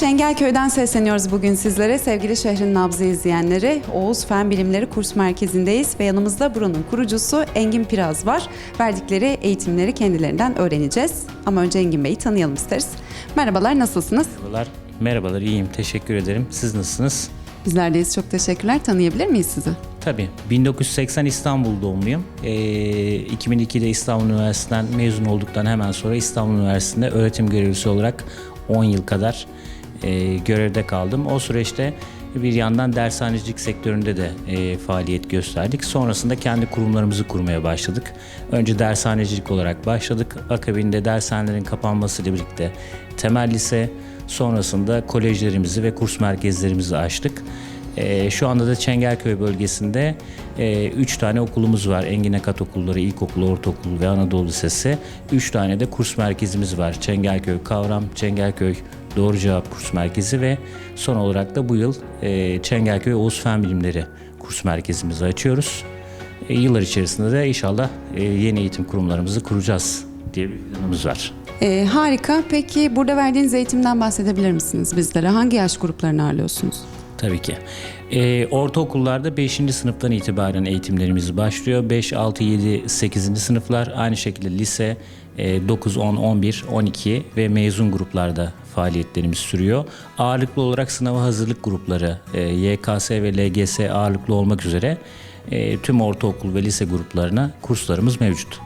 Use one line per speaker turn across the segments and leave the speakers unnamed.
Çengelköy'den sesleniyoruz bugün sizlere. Sevgili şehrin nabzı izleyenleri, Oğuz Fen Bilimleri Kurs Merkezi'ndeyiz ve yanımızda buranın kurucusu Engin Piraz var. Verdikleri eğitimleri kendilerinden öğreneceğiz. Ama önce Engin Bey'i tanıyalım isteriz. Merhabalar, nasılsınız?
Merhabalar. Merhabalar, iyiyim. Teşekkür ederim. Siz nasılsınız?
Bizlerdeyiz, çok teşekkürler. Tanıyabilir miyiz sizi?
Tabii. 1980 İstanbul doğumluyum. Ee, 2002'de İstanbul Üniversitesi'nden mezun olduktan hemen sonra İstanbul Üniversitesi'nde öğretim görevlisi olarak 10 yıl kadar e, görevde kaldım. O süreçte bir yandan dershanecilik sektöründe de e, faaliyet gösterdik. Sonrasında kendi kurumlarımızı kurmaya başladık. Önce dershanecilik olarak başladık. Akabinde dershanelerin kapanmasıyla birlikte temel lise, sonrasında kolejlerimizi ve kurs merkezlerimizi açtık. Ee, şu anda da Çengelköy bölgesinde 3 tane okulumuz var. Engin Akat Okulları, İlkokulu, Ortaokulu ve Anadolu Lisesi. 3 tane de kurs merkezimiz var. Çengelköy Kavram, Çengelköy Doğru Cevap Kurs Merkezi ve son olarak da bu yıl e, Çengelköy Oğuz Fen Bilimleri Kurs Merkezimizi açıyoruz. E, yıllar içerisinde de inşallah e, yeni eğitim kurumlarımızı kuracağız diye bir planımız var.
Ee, harika. Peki burada verdiğiniz eğitimden bahsedebilir misiniz bizlere? Hangi yaş gruplarını ağırlıyorsunuz?
Tabii ki. Ee, ortaokullarda 5. sınıftan itibaren eğitimlerimiz başlıyor. 5, 6, 7, 8. sınıflar aynı şekilde lise e, 9, 10, 11, 12 ve mezun gruplarda faaliyetlerimiz sürüyor. Ağırlıklı olarak sınava hazırlık grupları e, YKS ve LGS ağırlıklı olmak üzere e, tüm ortaokul ve lise gruplarına kurslarımız mevcut.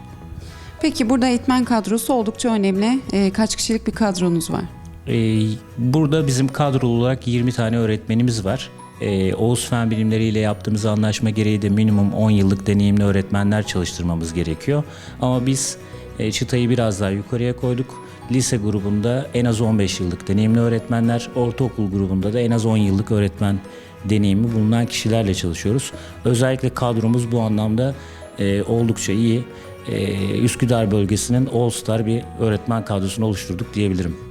Peki burada eğitmen kadrosu oldukça önemli. Ee, kaç kişilik bir kadronuz var?
Ee, Burada bizim kadrolu olarak 20 tane öğretmenimiz var. Ee, Oğuz Fen Bilimleri ile yaptığımız anlaşma gereği de minimum 10 yıllık deneyimli öğretmenler çalıştırmamız gerekiyor. Ama biz e, çıtayı biraz daha yukarıya koyduk. Lise grubunda en az 15 yıllık deneyimli öğretmenler, ortaokul grubunda da en az 10 yıllık öğretmen deneyimi bulunan kişilerle çalışıyoruz. Özellikle kadromuz bu anlamda e, oldukça iyi. E, Üsküdar bölgesinin All Star bir öğretmen kadrosunu oluşturduk diyebilirim.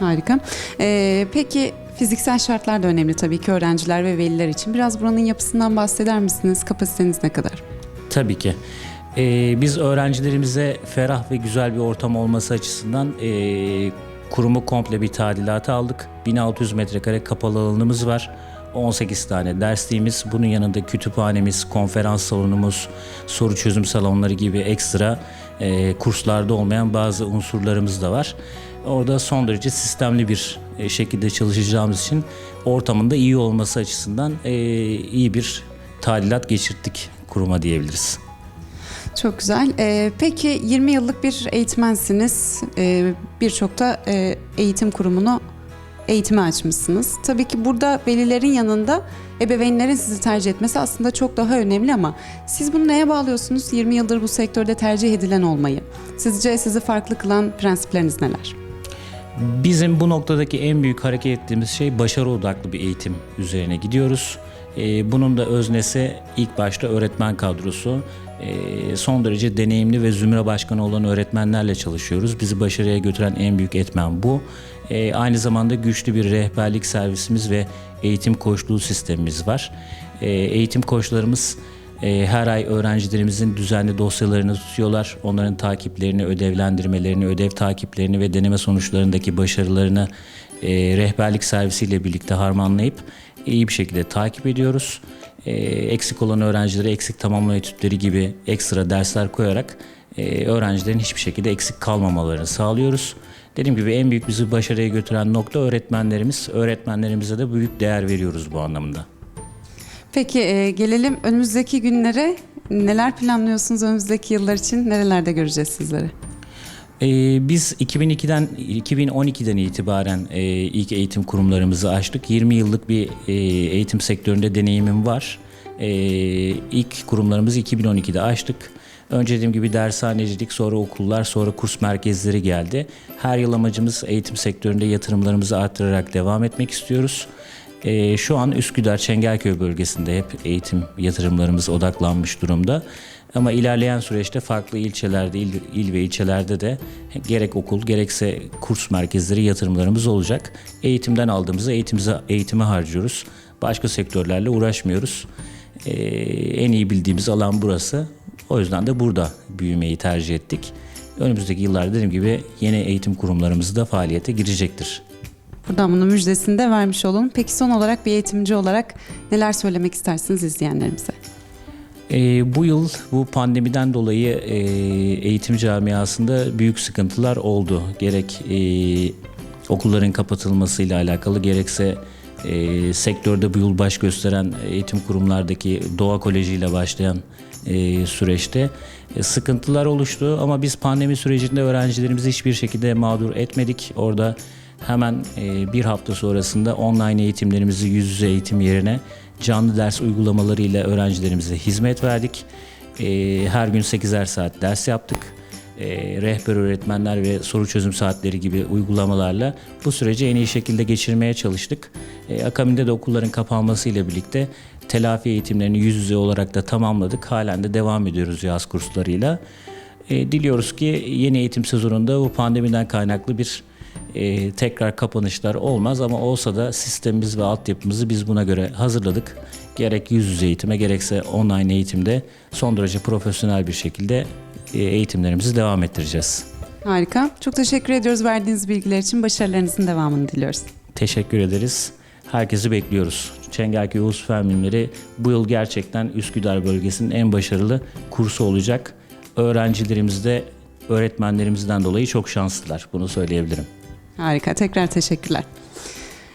Harika. Ee, peki fiziksel şartlar da önemli tabii ki öğrenciler ve veliler için. Biraz buranın yapısından bahseder misiniz? Kapasiteniz ne kadar?
Tabii ki. Ee, biz öğrencilerimize ferah ve güzel bir ortam olması açısından ee, kurumu komple bir tadilata aldık. 1600 metrekare kapalı alanımız var. 18 tane dersliğimiz, bunun yanında kütüphanemiz, konferans salonumuz, soru çözüm salonları gibi ekstra ee, kurslarda olmayan bazı unsurlarımız da var. Orada son derece sistemli bir e, şekilde çalışacağımız için ortamında iyi olması açısından ee, iyi bir tadilat geçirttik kuruma diyebiliriz.
Çok güzel. Ee, peki 20 yıllık bir eğitmensiniz. Ee, Birçok da e, eğitim kurumunu eğitime açmışsınız. Tabii ki burada velilerin yanında ebeveynlerin sizi tercih etmesi aslında çok daha önemli ama siz bunu neye bağlıyorsunuz? 20 yıldır bu sektörde tercih edilen olmayı. Sizce sizi farklı kılan prensipleriniz neler?
Bizim bu noktadaki en büyük hareket ettiğimiz şey başarı odaklı bir eğitim üzerine gidiyoruz. Ee, bunun da öznesi ilk başta öğretmen kadrosu. Ee, son derece deneyimli ve zümre başkanı olan öğretmenlerle çalışıyoruz. Bizi başarıya götüren en büyük etmen bu. Ee, aynı zamanda güçlü bir rehberlik servisimiz ve eğitim koçluğu sistemimiz var. Eğitim koçlarımız e, her ay öğrencilerimizin düzenli dosyalarını tutuyorlar. Onların takiplerini, ödevlendirmelerini, ödev takiplerini ve deneme sonuçlarındaki başarılarını e, rehberlik servisiyle birlikte harmanlayıp iyi bir şekilde takip ediyoruz. E, eksik olan öğrencilere eksik tamamlama etütleri gibi ekstra dersler koyarak e, öğrencilerin hiçbir şekilde eksik kalmamalarını sağlıyoruz. Dediğim gibi en büyük bizi başarıya götüren nokta öğretmenlerimiz. Öğretmenlerimize de büyük değer veriyoruz bu anlamda.
Peki e, gelelim önümüzdeki günlere. Neler planlıyorsunuz önümüzdeki yıllar için? Nerelerde göreceğiz sizleri?
Ee, biz 2002'den 2012'den itibaren e, ilk eğitim kurumlarımızı açtık. 20 yıllık bir e, eğitim sektöründe deneyimim var. E, ilk kurumlarımızı 2012'de açtık. Önce dediğim gibi dershanecilik, sonra okullar, sonra kurs merkezleri geldi. Her yıl amacımız eğitim sektöründe yatırımlarımızı arttırarak devam etmek istiyoruz. Ee, şu an Üsküdar, Çengelköy bölgesinde hep eğitim yatırımlarımız odaklanmış durumda. Ama ilerleyen süreçte farklı ilçelerde, il, il ve ilçelerde de gerek okul gerekse kurs merkezleri yatırımlarımız olacak. Eğitimden aldığımızı eğitimize, eğitime harcıyoruz. Başka sektörlerle uğraşmıyoruz. Ee, en iyi bildiğimiz alan burası. O yüzden de burada büyümeyi tercih ettik. Önümüzdeki yıllarda dediğim gibi yeni eğitim kurumlarımız da faaliyete girecektir.
Buradan bunun müjdesini de vermiş olun. Peki son olarak bir eğitimci olarak neler söylemek istersiniz izleyenlerimize?
Ee, bu yıl bu pandemiden dolayı e, eğitim camiasında büyük sıkıntılar oldu. Gerek e, okulların kapatılmasıyla alakalı gerekse e, sektörde bu yıl baş gösteren eğitim kurumlardaki Doğa Koleji ile başlayan e, süreçte e, sıkıntılar oluştu. Ama biz pandemi sürecinde öğrencilerimizi hiçbir şekilde mağdur etmedik. Orada hemen e, bir hafta sonrasında online eğitimlerimizi yüz yüze eğitim yerine canlı ders uygulamalarıyla öğrencilerimize hizmet verdik. E, her gün 8'er saat ders yaptık. E, rehber öğretmenler ve soru çözüm saatleri gibi uygulamalarla bu süreci en iyi şekilde geçirmeye çalıştık. Akabinde de okulların kapanmasıyla birlikte telafi eğitimlerini yüz yüze olarak da tamamladık. Halen de devam ediyoruz yaz kurslarıyla. Diliyoruz ki yeni eğitim sezonunda bu pandemiden kaynaklı bir e, tekrar kapanışlar olmaz ama olsa da sistemimiz ve altyapımızı biz buna göre hazırladık. Gerek yüz yüze eğitime gerekse online eğitimde son derece profesyonel bir şekilde e, eğitimlerimizi devam ettireceğiz.
Harika. Çok teşekkür ediyoruz verdiğiniz bilgiler için. Başarılarınızın devamını diliyoruz.
Teşekkür ederiz. Herkesi bekliyoruz. Çengelköy Ulus Fen Bilimleri bu yıl gerçekten Üsküdar bölgesinin en başarılı kursu olacak. Öğrencilerimiz de öğretmenlerimizden dolayı çok şanslılar. Bunu söyleyebilirim.
Harika. Tekrar teşekkürler.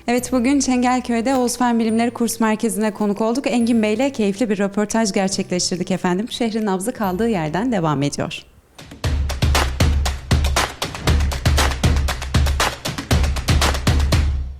Evet bugün Çengelköy'de Oğuz Fen Bilimleri Kurs Merkezi'ne konuk olduk. Engin Bey ile keyifli bir röportaj gerçekleştirdik efendim. Şehrin nabzı kaldığı yerden devam ediyor.